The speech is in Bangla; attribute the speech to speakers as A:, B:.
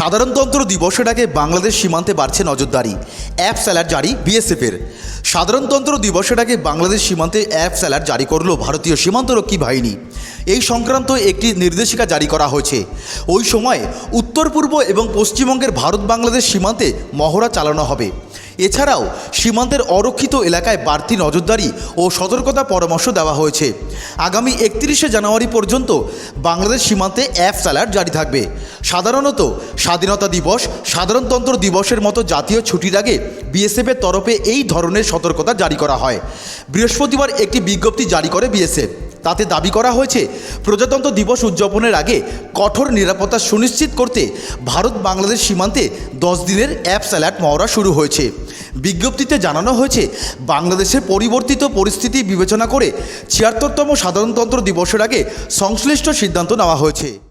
A: সাধারণতন্ত্র দিবসের আগে বাংলাদেশ সীমান্তে বাড়ছে নজরদারি। অ্যাপ স্যালার জারি বিএসএফের। সাধারণতন্ত্র দিবসের আগে বাংলাদেশ সীমান্তে অ্যাপ স্যালার জারি করল ভারতীয় সীমান্তরক্ষী বাহিনী। এই সংক্রান্ত একটি নির্দেশিকা জারি করা হয়েছে। ওই সময় উত্তর পূর্ব এবং পশ্চিমবঙ্গের ভারত বাংলাদেশ সীমান্তে মহড়া চালানো হবে। এছাড়াও সীমান্তের অরক্ষিত এলাকায় বাড়তি নজরদারি ও সতর্কতা পরামর্শ দেওয়া হয়েছে। আগামী একত্রিশে জানুয়ারি পর্যন্ত বাংলাদেশ সীমান্তে অ্যাপ স্যালার জারি থাকবে। সাধারণত স্বাধীনতা দিবস, সাধারণতন্ত্র দিবসের মতো জাতীয় ছুটির আগে বিএসএফের তরফে এই ধরনের সতর্কতা জারি করা হয়। বৃহস্পতিবার একটি বিজ্ঞপ্তি জারি করে বিএসএফ। তাতে দাবি করা হয়েছে, প্রজাতন্ত্র দিবস উদযাপনের আগে কঠোর নিরাপত্তা সুনিশ্চিত করতে ভারত বাংলাদেশ সীমান্তে দশ দিনের অ্যাপস অ্যালার্ট মহড়া শুরু হয়েছে। বিজ্ঞপ্তিতে জানানো হয়েছে বাংলাদেশের পরিবর্তিত পরিস্থিতি বিবেচনা করে ছিয়াত্তরতম সাধারণতন্ত্র দিবসের আগে সংশ্লিষ্ট সিদ্ধান্ত নেওয়া হয়েছে।